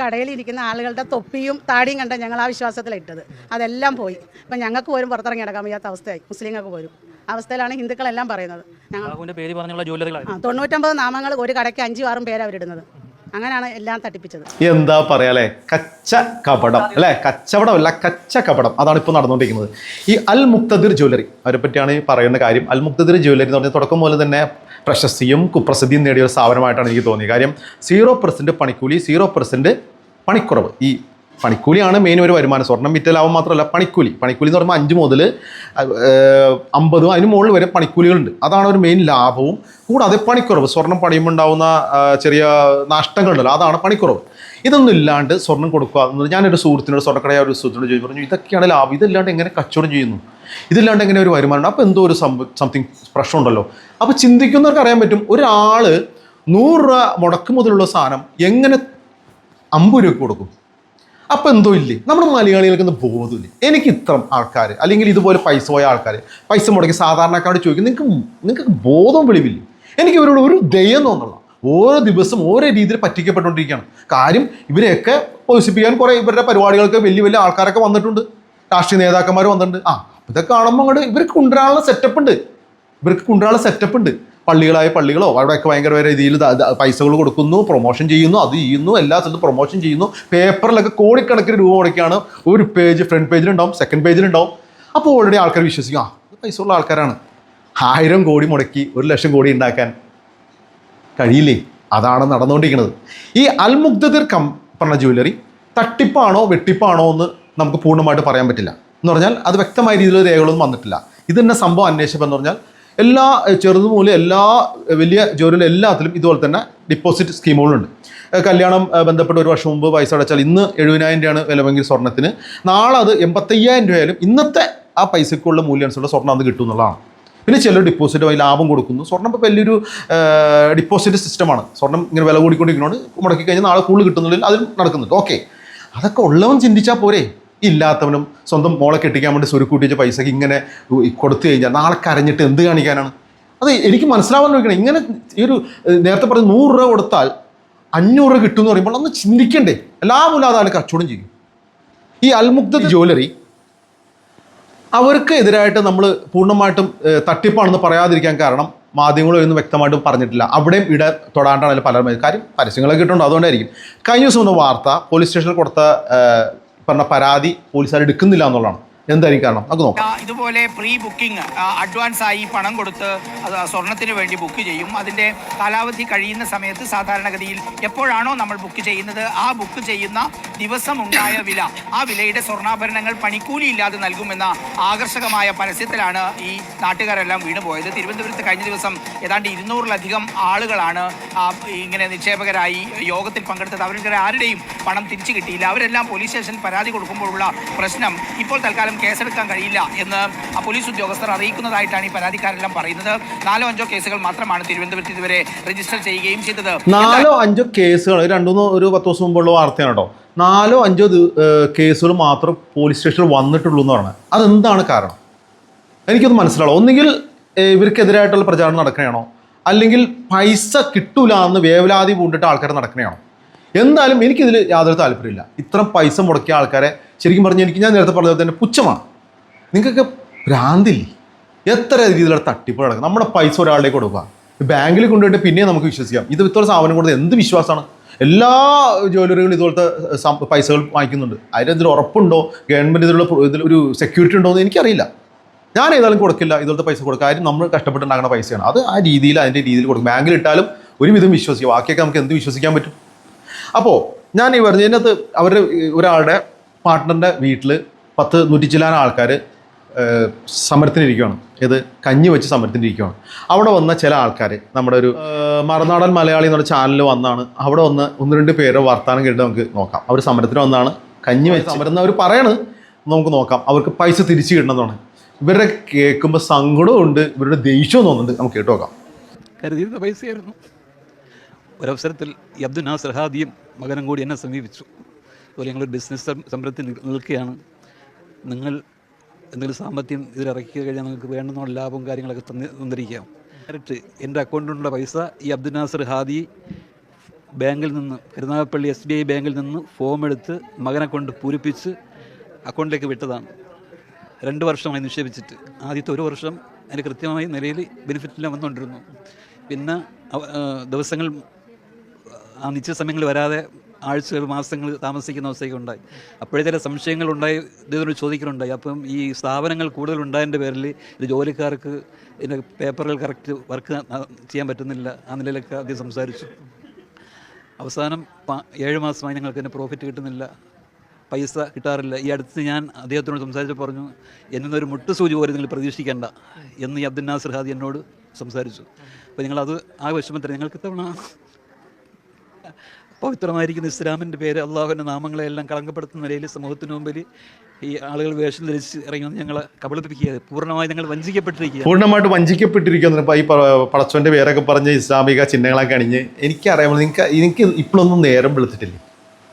കടയിൽ ഇരിക്കുന്ന ആളുകളുടെ തൊപ്പിയും താടിയും കണ്ട ഞങ്ങൾ ആ വിശ്വാസത്തിലിട്ടത്. അതെല്ലാം പോയി. അപ്പം ഞങ്ങൾക്ക് പോലും പുറത്തിറങ്ങി നടക്കാൻ വയ്യാത്ത അവസ്ഥയായി. മുസ്ലിങ്ങൾക്ക് പോലും. അവസ്ഥയിലാണ് ഹിന്ദുക്കളെല്ലാം പറയുന്നത്. ഞങ്ങൾ തൊണ്ണൂറ്റൊമ്പത് നാമങ്ങൾ ഒരു കടയ്ക്ക് അഞ്ചും ആറും പേര് അവരിടുന്നത് അങ്ങനെയാണ് എല്ലാം തട്ടിപ്പിച്ചത്. എന്താ പറയാ അല്ലെ കച്ച കപടം അല്ലെ? കച്ചവടമല്ല കച്ച കപടം. അതാണ് ഇപ്പോൾ നടന്നുകൊണ്ടിരിക്കുന്നത്. ഈ അൽ മുക്തദിർ ജ്വല്ലറി അവരെ പറ്റിയാണ് ഈ പറയുന്ന കാര്യം. അൽ മുക്തദിർ ജ്വല്ലറി എന്ന് പറഞ്ഞാൽ തുടക്കം പോലെ തന്നെ പ്രശസ്തിയും കുപ്രസിദ്ധിയും നേടിയ ഒരു സ്ഥാപനമായിട്ടാണ് എനിക്ക് തോന്നിയത്. കാര്യം സീറോ പെർസെന്റ് പണിക്കൂലി സീറോ പെർസെന്റ് പണിക്കുറവ്. ഈ പണിക്കൂലിയാണ് മെയിൻ ഒരു വരുമാനം. സ്വർണം വിറ്റലാവും മാത്രമല്ല പണിക്കൂലി. പണിക്കൂലി എന്ന് പറയുമ്പോൾ അഞ്ച് മുതൽ അമ്പതും അതിന് മുകളിൽ വരെ പണിക്കൂലികളുണ്ട്. അതാണ് ഒരു മെയിൻ ലാഭവും. കൂടാതെ പണിക്കുറവ്. സ്വർണം പണിയുമ്പോൾ ഉണ്ടാവുന്ന ചെറിയ നഷ്ടങ്ങളുണ്ടല്ലോ അതാണ് പണിക്കുറവ്. ഇതൊന്നും ഇല്ലാണ്ട് സ്വർണം കൊടുക്കുക എന്നത് ഞാനൊരു സുഹൃത്തിനോട് സ്വർണക്കടയായ ഒരു സുഹൃത്തിനോട് ചോദിച്ചു. പറഞ്ഞു ഇതൊക്കെയാണ് ലാഭം. ഇതല്ലാണ്ട് എങ്ങനെ കച്ചവടം ചെയ്യുന്നു? ഇതില്ലാണ്ട് എങ്ങനെ ഒരു വരുമാനം അപ്പോൾ എന്തോ ഒരു സംതിങ് പ്രശ്നമുണ്ടല്ലോ അപ്പോൾ ചിന്തിക്കുന്നവർക്ക് അറിയാൻ പറ്റും ഒരാൾ നൂറ് രൂപ മുടക്ക് മുതലുള്ള സാധനം എങ്ങനെ അമ്പത് രൂപ കൊടുക്കും? അപ്പം എന്തോ ഇല്ലേ? നമ്മുടെ മലയാളികൾക്ക് ഒന്ന് ബോധമില്ലേ. എനിക്ക് ഇത്രം ആൾക്കാർ അല്ലെങ്കിൽ ഇതുപോലെ പൈസ പോയ ആൾക്കാർ പൈസ മുടക്കി സാധാരണക്കാരോട് ചോദിക്കും നിങ്ങൾക്ക് നിങ്ങൾക്ക് ബോധം വിളിവില്ല? എനിക്ക് ഇവരോട് ഒരു ദയം തോന്നുള്ള ഓരോ ദിവസം ഓരോ രീതിയിൽ പറ്റിക്കപ്പെട്ടുകൊണ്ടിരിക്കുകയാണ്. കാര്യം ഇവരെയൊക്കെ പോസിപ്പിക്കാൻ കുറേ ഇവരുടെ പരിപാടികൾക്ക് വലിയ വലിയ ആൾക്കാരൊക്കെ വന്നിട്ടുണ്ട്. രാഷ്ട്രീയ നേതാക്കന്മാർ വന്നിട്ടുണ്ട്. ആ ഇതൊക്കെ കാണുമ്പോൾ അങ്ങോട്ട് ഇവർക്ക് കൊണ്ടുവരാനുള്ള സെറ്റപ്പ് ഉണ്ട്. ഇവർക്ക് കൊണ്ടുവരാനുള്ള സെറ്റപ്പ് ഉണ്ട്. പള്ളികളായ പള്ളികളോ അവിടെയൊക്കെ ഭയങ്കര രീതിയിൽ പൈസകൾ കൊടുക്കുന്നു പ്രൊമോഷൻ ചെയ്യുന്നു അത് ചെയ്യുന്നു എല്ലാ സ്ഥലത്തും പ്രൊമോഷൻ ചെയ്യുന്നു. പേപ്പറിലൊക്കെ കോടിക്കണക്കിന് രൂപ മുടക്കിയാണ് ഒരു പേജ് ഫ്രണ്ട് പേജിലുണ്ടാവും സെക്കൻഡ് പേജിലുണ്ടാവും അപ്പോൾ ഓൾറെഡി ആൾക്കാർ വിശ്വസിക്കും ആ പൈസ ഉള്ള ആൾക്കാരാണ്. ആയിരം കോടി മുടക്കി ഒരു ലക്ഷം കോടി ഉണ്ടാക്കാൻ കഴിയില്ലേ? അതാണ് നടന്നുകൊണ്ടിരിക്കുന്നത്. ഈ അൽമുഗ്ദദിർ കം പറഞ്ഞ ജ്വല്ലറി തട്ടിപ്പാണോ വെട്ടിപ്പാണോ എന്ന് നമുക്ക് പൂർണമായിട്ട് പറയാൻ പറ്റില്ല. എന്ന് പറഞ്ഞാൽ അത് വ്യക്തമായ രീതിയിൽ രേഖകളൊന്നും വന്നിട്ടില്ല. ഇത് തന്നെ സംഭവം അന്വേഷിച്ചപ്പോൾ എന്ന് പറഞ്ഞാൽ എല്ലാ ചെറുതു എല്ലാ വലിയ ജോലിയിലും എല്ലാത്തിലും ഇതുപോലെ തന്നെ ഡിപ്പോസിറ്റ് സ്കീമുകളുണ്ട് കല്യാണം ബന്ധപ്പെട്ട് ഒരു വർഷം മുമ്പ് പൈസ അടച്ചാൽ ഇന്ന് എഴുപതിനായിരം രൂപയാണ് വിലവെങ്കിൽ സ്വർണത്തിന് നാളെ അത് എൺപത്തയ്യായിരം രൂപയായാലും ഇന്നത്തെ ആ പൈസക്കുള്ള മൂല്യം അനുസരിച്ചുള്ള സ്വർണം അത് കിട്ടും എന്നുള്ളതാണ്. പിന്നെ ചിലർ ഡിപ്പോസിറ്റ് വഴി ലാഭം കൊടുക്കുന്നു. സ്വർണം ഇപ്പോൾ വലിയൊരു ഡിപ്പോസിറ്റ് സിസ്റ്റമാണ് സ്വർണം ഇങ്ങനെ വില കൂടിക്കൊണ്ടിരിക്കുന്നതുകൊണ്ട് മുടക്കി കഴിഞ്ഞാൽ നാളെ കൂടുതൽ കിട്ടുന്നുള്ളിൽ അതിൽ നടക്കുന്നുണ്ട്. ഓക്കെ അതൊക്കെ ഉള്ളവൻ ചിന്തിച്ചാൽ പോരെ. ഇല്ലാത്തവനും സ്വന്തം മോളെ കെട്ടിക്കാൻ വേണ്ടി സ്വരുക്കൂട്ടിച്ച പൈസക്ക് ഇങ്ങനെ കൊടുത്തു കഴിഞ്ഞാൽ നാളെ കരഞ്ഞിട്ട് എന്ത് കാണിക്കാനാണ്? അത് എനിക്ക് മനസ്സിലാവാൻ നോക്കണം ഇങ്ങനെ ഈ ഒരു നേരത്തെ പറഞ്ഞ നൂറ് രൂപ കൊടുത്താൽ അഞ്ഞൂറ് രൂപ കിട്ടുമെന്ന് പറയുമ്പോൾ ഒന്ന് ചിന്തിക്കണ്ടേ. എല്ലാ മൂലാധാരം കച്ചവടം ചെയ്യും. ഈ അൽമുക്ത ജ്വല്ലറി അവർക്ക് എതിരായിട്ട് നമ്മൾ പൂർണമായിട്ടും തട്ടിപ്പാണെന്ന് പറയാതിരിക്കാൻ കാരണം മാധ്യമങ്ങളൊന്നും വ്യക്തമായിട്ടും പറഞ്ഞിട്ടില്ല. അവിടെയും ഇട തൊടാണ്ടാണ് പലരും. കാര്യം പരസ്യങ്ങളൊക്കെ കിട്ടുന്നുണ്ട്. അതുകൊണ്ടായിരിക്കും. കഴിഞ്ഞ ദിവസം വന്ന വാർത്ത പോലീസ് സ്റ്റേഷനിൽ കൊടുത്ത പറഞ്ഞ പരാതി പോലീസുകാർ എടുക്കുന്നില്ല എന്നുള്ളതാണ്. എന്തായിരിക്കും കാരണം നമുക്ക് നോക്കാം ഇതുപോലെ പ്രീ ബുക്കിംഗ് അഡ്വാൻസ് ആയി പണം കൊടുത്ത് സ്വർണത്തിന് വേണ്ടി ബുക്ക് ചെയ്യും. അതിന്റെ കാലാവധി കഴിയുന്ന സമയത്ത് സാധാരണഗതിയിൽ എപ്പോഴാണോ നമ്മൾ ബുക്ക് ചെയ്യുന്നത് ആ ബുക്ക് ചെയ്യുന്ന ദിവസം ഉണ്ടായ വില ആ വിലയുടെ സ്വർണാഭരണങ്ങൾ പണിക്കൂലി ഇല്ലാതെ നൽകുമെന്ന ആകർഷകമായ പരസ്യത്തിലാണ് ഈ നാട്ടുകാരെല്ലാം വീണുപോയത് തിരുവനന്തപുരത്ത് കഴിഞ്ഞ ദിവസം ഏതാണ്ട് ഇരുന്നൂറിലധികം ആളുകളാണ് ഇങ്ങനെ നിക്ഷേപകരായി യോഗത്തിൽ പങ്കെടുത്തത്. അവരുടെ ആരുടെയും പണം തിരിച്ചു കിട്ടിയില്ല. അവരെല്ലാം പോലീസ് സ്റ്റേഷനിൽ പരാതി കൊടുക്കുമ്പോഴുള്ള പ്രശ്നം ഇപ്പോൾ തൽക്കാലം കേസെടുക്കാൻ കഴിയില്ല എന്ന് പോലീസ് ഉദ്യോഗസ്ഥർ അറിയിക്കുന്നതായിട്ടാണ് ഈ പരാതിക്കാരെല്ലാം പറയുന്നത്. നാലോ അഞ്ചോ കേസുകൾ മാത്രമാണ് തിരുവനന്തപുരത്ത് ഇതുവരെ രജിസ്റ്റർ ചെയ്യുകയും ചെയ്തത്. നാലോ അഞ്ചോ കേസുകൾ രണ്ടുമൂന്ന് ഒരു പത്ത് ദിവസം മുമ്പുള്ള വാർത്തയാണ് കേട്ടോ. നാലോ അഞ്ചോ കേസുകൾ മാത്രം പോലീസ് സ്റ്റേഷനിൽ വന്നിട്ടുള്ളൂ എന്ന് പറഞ്ഞത്. അതെന്താണ് കാരണം? എനിക്കൊന്ന് മനസ്സിലാവും ഒന്നുകിൽ ഇവർക്കെതിരായിട്ടുള്ള പ്രചാരണം നടക്കണയാണോ? അല്ലെങ്കിൽ പൈസ കിട്ടൂല എന്ന് വേവലാതി പൂണ്ടിട്ട് ആൾക്കാർ നടക്കണയാണോ? എന്തായാലും എനിക്കിതിൽ യാതൊരു താല്പര്യമില്ല. ഇത്രയും പൈസ മുടക്കിയ ആൾക്കാരെ ശരിക്കും പറഞ്ഞാൽ എനിക്ക് ഞാൻ നേരത്തെ പറഞ്ഞത് തന്നെ പുച്ഛമാണ്. നിങ്ങൾക്കൊക്കെ ഭ്രാന്തില്ലേ? എത്ര രീതിയിലുള്ള തട്ടിപ്പ് നടക്കും? നമ്മുടെ പൈസ ഒരാളിലേക്ക് കൊടുക്കുക. ബാങ്കിൽ കൊണ്ടുപോയിട്ട് പിന്നെ നമുക്ക് വിശ്വസിക്കാം. ഇത് ഇത്ര സാധനം കൊടുത്ത് എന്ത് വിശ്വാസമാണ്? എല്ലാ ജ്വല്ലറികളും ഇതുപോലത്തെ പൈസകൾ വാങ്ങിക്കുന്നുണ്ട്. അതിനെന്തൊരു ഉറപ്പുണ്ടോ? ഗവൺമെന്റ് ഇതിലുള്ള ഇതിൽ ഒരു സെക്യൂരിറ്റി ഉണ്ടോ എന്ന് എനിക്കറിയില്ല. ഞാൻ ഏതായാലും കൊടുക്കില്ല. ഇതുപോലത്തെ പൈസ കൊടുക്കുക. ആരും നമ്മൾ കഷ്ടപ്പെട്ടുണ്ടാക്കുന്ന പൈസയാണ്. അത് ആ രീതിയിൽ അതിന്റെ രീതിയിൽ കൊടുക്കും. ബാങ്കിൽ ഇട്ടാലും ഒരുവിധം വിശ്വസിക്കും. ബാക്കിയൊക്കെ നമുക്ക് എന്ത് വിശ്വസിക്കാൻ പറ്റും? അപ്പോൾ ഞാൻ ഈ പറഞ്ഞതിനകത്ത് അവരുടെ ഈ ഒരാളുടെ പാർട്ട്ണറിന്റെ വീട്ടിൽ പത്ത് നൂറ്റി ചില്ലാൻ ആൾക്കാർ സമരത്തിനിരിക്കുകയാണ് ഇത് കഞ്ഞി വെച്ച് സമരത്തിനിരിക്കുകയാണ് അവിടെ വന്ന ചില ആൾക്കാർ നമ്മുടെ ഒരു മറുനാടൻ മലയാളി എന്നുള്ള ചാനലിൽ വന്നാണ്. അവിടെ വന്ന് ഒന്ന് രണ്ട് പേരെ വർത്താനം കേട്ട് നമുക്ക് നോക്കാം. അവർ സമരത്തിന് വന്നാണ്. കഞ്ഞി വെച്ച് സമരം അവർ പറയാണ്. നമുക്ക് നോക്കാം. അവർക്ക് പൈസ തിരിച്ചു കിട്ടണമെന്നാണ്. ഇവരുടെ കേൾക്കുമ്പോൾ സങ്കടവും ഉണ്ട് ഇവരുടെ ദേഷ്യവും തോന്നുന്നുണ്ട്. നമുക്ക് കേട്ടു നോക്കാം. കരുതിയിരുന്ന പൈസയായിരുന്നു. ഒരവസരത്തിൽ അബ്ദുൽ നാസർ ഹാദിയും മകനും കൂടി എന്നെ സമീപിച്ചു. അതുപോലെ ഞങ്ങളൊരു ബിസിനസ് സംരംഭത്തിൽ നിൽക്കുകയാണ്. നിങ്ങൾ എന്തെങ്കിലും സാമ്പത്തികം ഇതിലിറക്കി കഴിഞ്ഞാൽ നിങ്ങൾക്ക് വേണ്ടുന്ന ലാഭവും കാര്യങ്ങളൊക്കെ തന്നി തന്നിരിക്കാം. ഡയറക്റ്റ് എന്റെ അക്കൗണ്ടിലുള്ള പൈസ ഈ അബ്ദുൽ നാസർ ഹാദി ബാങ്കിൽ നിന്ന് കരുനാഗപ്പള്ളി എസ് ബി ഐ ബാങ്കിൽ നിന്ന് ഫോം എടുത്ത് മകനെ കൊണ്ട് പൂരിപ്പിച്ച് അക്കൗണ്ടിലേക്ക് വിട്ടതാണ്. രണ്ട് വർഷമായി നിക്ഷേപിച്ചിട്ട്. ആദ്യത്തെ ഒരു വർഷം അതിന് കൃത്യമായ നിലയിൽ ബെനിഫിറ്റെല്ലാം വന്നുകൊണ്ടിരുന്നു. പിന്നെ ദിവസങ്ങൾ ആ നിശ്ചിത സമയങ്ങളിൽ വരാതെ ആഴ്ചകൾ മാസങ്ങൾ താമസിക്കുന്ന അവസ്ഥയൊക്കെ ഉണ്ടായി. അപ്പോഴേ ചില സംശയങ്ങൾ ഉണ്ടായി ഇതിനോട് ചോദിക്കലുണ്ടായി. അപ്പം ഈ സ്ഥാപനങ്ങൾ കൂടുതൽ ഉണ്ടായതിന്റെ പേരിൽ ഇത് ജോലിക്കാർക്ക് ഇതിന്റെ പേപ്പറുകൾ കറക്റ്റ് വർക്ക് ചെയ്യാൻ പറ്റുന്നില്ല ആ നിലയിലൊക്കെ ആദ്യം സംസാരിച്ചു. അവസാനം ഏഴ് മാസമായി ഞങ്ങൾക്ക് തന്നെ പ്രോഫിറ്റ് കിട്ടുന്നില്ല. പൈസ കിട്ടാറില്ല. ഈ അടുത്ത് ഞാൻ അദ്ദേഹത്തിനോട് സംസാരിച്ച് പറഞ്ഞു എന്നൊരു മുട്ടുസൂചി പോലും നിങ്ങൾ പ്രതീക്ഷിക്കേണ്ട എന്ന് ഈ അബ്ദുൽ നാസർ ഹാദി എന്നോട് സംസാരിച്ചു. അപ്പോൾ നിങ്ങളത് ആ വിഷമത്തിൽ നിങ്ങൾക്ക് ഇത്തവണ പവിത്രമായിരിക്കുന്ന ഇസ്ലാമിന്റെ പേര് അള്ളാഹുവിന്റെ നാമങ്ങളെല്ലാം കളങ്കപ്പെടുത്തുന്ന നിലയിൽ സമൂഹത്തിന് മുമ്പിൽ ഈ ആളുകൾ വേഷം ധരിച്ച് ഇറങ്ങി ഞങ്ങൾ കബളിപ്പിക്കുക. പൂർണമായി ഞങ്ങൾ വഞ്ചിക്കപ്പെട്ടിരിക്കുക പൂർണമായിട്ട് വഞ്ചിക്കപ്പെട്ടിരിക്കുന്നു ഇപ്പോൾ ഈ പടച്ചോന്റെ പേരൊക്കെ പറഞ്ഞ് ഇസ്ലാമിക ചിഹ്നങ്ങളൊക്കെ അണിഞ്ഞ് എനിക്കറിയാമോ നിങ്ങൾക്ക് എനിക്ക് ഇപ്പോഴൊന്നും നേരം വെളുത്തിട്ടില്ല?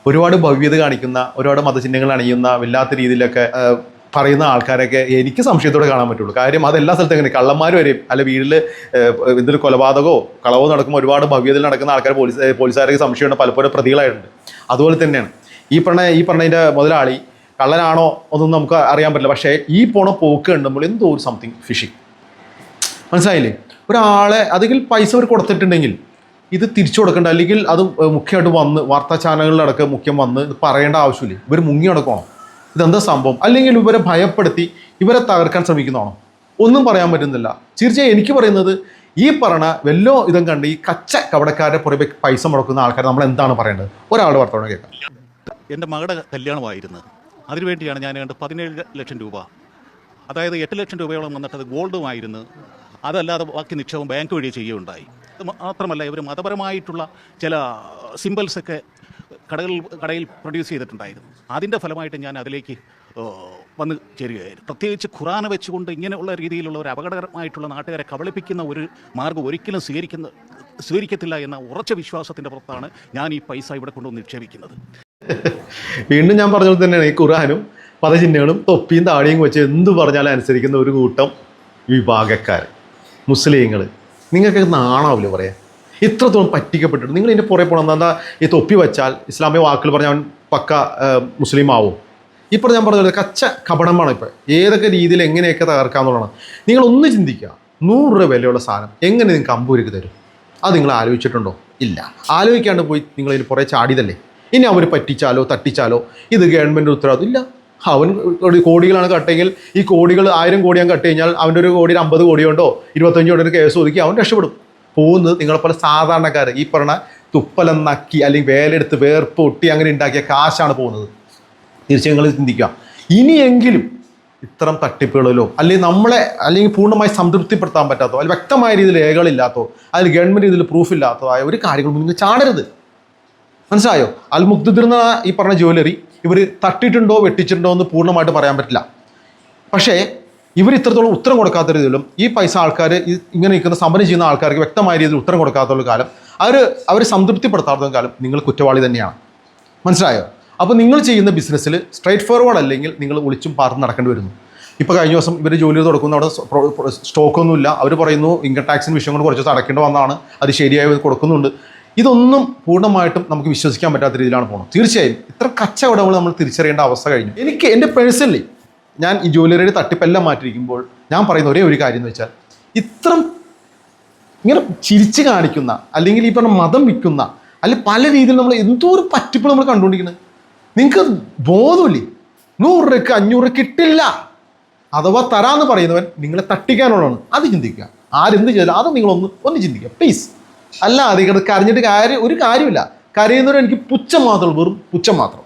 ഒരുപാട് ഭവ്യത കാണിക്കുന്ന ഒരുപാട് മതചിഹ്നങ്ങൾ അണിയുന്ന വല്ലാത്ത രീതിയിലൊക്കെ പറയുന്ന ആൾക്കാരൊക്കെ എനിക്ക് സംശയത്തോടെ കാണാൻ പറ്റുള്ളൂ. കാര്യം അത് എല്ലാ സ്ഥലത്തും എങ്ങനെ കള്ളന്മാർ വരെയും അല്ല വീട്ടിൽ എന്തൊരു കൊലപാതകമോ കളവോ നടക്കുമ്പോൾ ഒരുപാട് ഭവ്യതയിൽ നടക്കുന്ന ആൾക്കാർ പോലീസ് പോലീസുകാർക്ക് സംശയമുണ്ട് പലപ്പോഴും പ്രതികളായിട്ടുണ്ട്. അതുപോലെ തന്നെയാണ്. ഈ പറഞ്ഞ ഈ പറഞ്ഞതിന്റെ മുതലാളി കള്ളനാണോ ഒന്നും നമുക്ക് അറിയാൻ പറ്റില്ല. പക്ഷേ ഈ പോണ പോക്ക് കണ്ടുമ്പോൾ എന്തോ ഒരു സംതിങ് ഫിഷിങ് മനസ്സിലായില്ലേ? ഒരാളെ അതെങ്കിൽ പൈസ അവർ കൊടുത്തിട്ടുണ്ടെങ്കിൽ ഇത് തിരിച്ചു കൊടുക്കേണ്ട. അല്ലെങ്കിൽ അത് മുഖ്യമായിട്ട് വന്ന് വാർത്താ ചാനലുകളിലടക്കം മുഖ്യം വന്ന് പറയേണ്ട ആവശ്യമില്ല. ഇവർ മുങ്ങി നടക്കണം ഇതെന്താ സംഭവം? അല്ലെങ്കിൽ ഇവരെ ഭയപ്പെടുത്തി ഇവരെ തകർക്കാൻ ശ്രമിക്കുന്നതാണോ? ഒന്നും പറയാൻ പറ്റുന്നില്ല. തീർച്ചയായും എനിക്ക് പറയുന്നത് ഈ പറഞ്ഞ വല്ലോ ഇതും കണ്ട് ഈ കച്ച കവടക്കാരുടെ പുറമെ പൈസ മുടക്കുന്ന ആൾക്കാർ നമ്മൾ എന്താണ് പറയേണ്ടത്? ഒരാളുടെ വർത്തമാനം കേൾക്കാം. എന്റെ മകളുടെ കല്യാണമായിരുന്നു അതിനുവേണ്ടിയാണ് ഞാൻ കണ്ട് പതിനേഴ് ലക്ഷം രൂപ. അതായത് എട്ട് ലക്ഷം രൂപയോളം വന്നിട്ട് അത് ഗോൾഡുമായിരുന്നു. അതല്ലാതെ ബാക്കി നിക്ഷേപം ബാങ്ക് വഴി ചെയ്യുകയുണ്ടായി. മാത്രമല്ല ഇവർ മതപരമായിട്ടുള്ള ചില സിമ്പിൾസൊക്കെ കടകൾ കടയിൽ പ്രൊഡ്യൂസ് ചെയ്തിട്ടുണ്ടായിരുന്നു. അതിന്റെ ഫലമായിട്ട് ഞാൻ അതിലേക്ക് വന്ന് ചേരുകയായിരുന്നു. പ്രത്യേകിച്ച് ഖുറാന വെച്ചുകൊണ്ട് ഇങ്ങനെയുള്ള രീതിയിലുള്ള ഒരു അപകടകരമായിട്ടുള്ള നാട്ടുകാരെ കബളിപ്പിക്കുന്ന ഒരു മാർഗം ഒരിക്കലും സ്വീകരിക്കുന്ന സ്വീകരിക്കത്തില്ല എന്ന ഉറച്ച വിശ്വാസത്തിന്റെ പുറത്താണ് ഞാൻ ഈ പൈസ ഇവിടെ കൊണ്ടുവന്ന് നിക്ഷേപിക്കുന്നത്. വീണ്ടും ഞാൻ പറഞ്ഞത് തന്നെയാണ് ഈ ഖുറാനും പദചിഹ്നങ്ങളും തൊപ്പിയും താടിയും വെച്ച് എന്തു പറഞ്ഞാലും അനുസരിക്കുന്ന ഒരു കൂട്ടം വിഭാഗക്കാർ മുസ്ലിങ്ങൾ നിങ്ങൾക്ക് നാണാവില്ല പറയാം? ഇത്രത്തോളം പറ്റിക്കപ്പെട്ടിട്ടുണ്ട്. നിങ്ങൾ ഇതിന്റെ പുറകെ പോകണം. എന്താ ഈ തൊപ്പി വെച്ചാൽ ഇസ്ലാമിക വാക്കുകൾ പറഞ്ഞാൽ അവൻ പക്ക മുസ്ലിം ആവും. ഇപ്പോൾ ഞാൻ പറഞ്ഞത് കച്ച കപടമാണ് ഇപ്പോൾ ഏതൊക്കെ രീതിയിൽ എങ്ങനെയൊക്കെ തകർക്കാമെന്നുള്ളതാണ് നിങ്ങൾ ഒന്ന് ചിന്തിക്കുക. നൂറ് രൂപ വിലയുള്ള സാധനം എങ്ങനെ നിങ്ങൾക്ക് അമ്പൂരിക്ക് തരും? അത് നിങ്ങൾ ആലോചിച്ചിട്ടുണ്ടോ? ഇല്ല. ആലോചിക്കാണ്ട് പോയി നിങ്ങൾ ഇതിന് പുറകെ ചാടിയതല്ലേ? ഇനി അവർ പറ്റിച്ചാലോ തട്ടിച്ചാലോ? ഇത് ഗവൺമെന്റ് ഉത്തരവാദിത്വം. ഇല്ല. അവൻ കോടികളാണ് കട്ടെങ്കിൽ ഈ കോടികൾ ആയിരം കോടി ഞാൻ കട്ട് കഴിഞ്ഞാൽ അവന്റെ ഒരു കോടിയിൽ അമ്പത് കോടി കൊണ്ടോ ഇരുപത്തഞ്ച് കോടി കേസ് ഒതുക്കി അവൻ രക്ഷപ്പെടും. പോകുന്നത് നിങ്ങളെപ്പോലെ സാധാരണക്കാർ ഈ പറഞ്ഞ തുപ്പലം നക്കി അല്ലെങ്കിൽ വേലെടുത്ത് വേർപ്പ് ഒട്ടി അങ്ങനെ ഉണ്ടാക്കിയ കാശാണ് പോകുന്നത്. തീർച്ചയായും നിങ്ങൾ ചിന്തിക്കുക. ഇനിയെങ്കിലും ഇത്തരം തട്ടിപ്പുകളിലോ അല്ലെങ്കിൽ നമ്മളെ അല്ലെങ്കിൽ പൂർണമായി സംതൃപ്തിപ്പെടുത്താൻ പറ്റാത്തോ അല്ലെങ്കിൽ വ്യക്തമായ രീതിയിൽ രേഖകളില്ലാത്തോ അതിൽ ഗവൺമെന്റ് ഇതിൽ പ്രൂഫ് ഇല്ലാത്തോ ആയ ഒരു കാര്യങ്ങളും നിങ്ങൾ ചാടരുത്. മനസ്സിലായോ? അൽ മുക്തിർ ഈ പറഞ്ഞ ജ്വല്ലറി ഇവർ തട്ടിയിട്ടുണ്ടോ വെട്ടിച്ചിട്ടുണ്ടോ എന്ന് പൂർണമായിട്ട് പറയാൻ പറ്റില്ല. പക്ഷേ ഇവർ ഇത്രത്തോളം ഉത്തരം കൊടുക്കാത്ത രീതിയിലും ഈ പൈസ ആൾക്കാർ ഇങ്ങനെ നിൽക്കുന്ന സമരം ചെയ്യുന്ന ആൾക്കാർക്ക് വ്യക്തമായ രീതിയിൽ ഉത്തരം കൊടുക്കാത്തുള്ള കാലം അവർ അവർ സംതൃപ്തിപ്പെടുത്താത്ത കാലം നിങ്ങൾ കുറ്റവാളി തന്നെയാണ്. മനസ്സിലായോ? അപ്പോൾ നിങ്ങൾ ചെയ്യുന്ന ബിസിനസ്സിൽ സ്ട്രൈറ്റ് ഫോർവേഡ് അല്ലെങ്കിൽ നിങ്ങൾ ഒളിച്ചും പാർന്ന് നടക്കേണ്ടി വരുന്നു. ഇപ്പോൾ കഴിഞ്ഞ ദിവസം ഇവർ ജോലി തുടക്കുന്ന അവിടെ സ്റ്റോക്കൊന്നുമില്ല അവർ പറയുന്നു ഇൻകം ടാക്സിന് വിഷയം കൊണ്ട് കുറച്ച് ദിവസം അടക്കേണ്ടി വന്നതാണ്. അത് ശരിയായി കൊടുക്കുന്നുണ്ട്. ഇതൊന്നും പൂർണമായിട്ടും നമുക്ക് വിശ്വസിക്കാൻ പറ്റാത്ത രീതിയിലാണ് പോകുന്നത്. തീർച്ചയായും ഇത്ര കച്ചവടങ്ങൾ നമ്മൾ തിരിച്ചറിയേണ്ട അവസ്ഥ കഴിഞ്ഞു. എനിക്ക് എന്റെ പേഴ്സണലി ഞാൻ ഈ ജ്വല്ലറിയുടെ തട്ടിപ്പെല്ലാം മാറ്റിയിരിക്കുമ്പോൾ ഞാൻ പറയുന്ന ഒരേ ഒരു കാര്യം എന്ന് വെച്ചാൽ ഇത്രം ഇങ്ങനെ ചിരിച്ച് കാണിക്കുന്ന അല്ലെങ്കിൽ ഈ പറഞ്ഞ മതം വിൽക്കുന്ന അല്ലെങ്കിൽ പല രീതിയിൽ നമ്മൾ എന്തോ ഒരു പറ്റിപ്പ് നമ്മൾ കണ്ടുകൊണ്ടിരിക്കുന്നത്. നിങ്ങൾക്ക് ബോധമില്ലേ? നൂറ് രൂപയ്ക്ക് അഞ്ഞൂറ് കിട്ടില്ല. അഥവാ തരാന്ന് പറയുന്നവൻ നിങ്ങളെ തട്ടിക്കാനുള്ളതാണ്. അത് ചിന്തിക്കുക. ആരെന്ത് ചെയ്താലും അത് നിങ്ങളൊന്ന് ഒന്ന് ചിന്തിക്കുക. പ്ലീസ് അല്ല കരഞ്ഞിട്ട് കാര്യം ഒരു കാര്യമില്ല. കരയുന്നവരെ എനിക്ക് പുച്ഛം ഉള്ളൂ വെറും പുച്ഛം മാത്രം.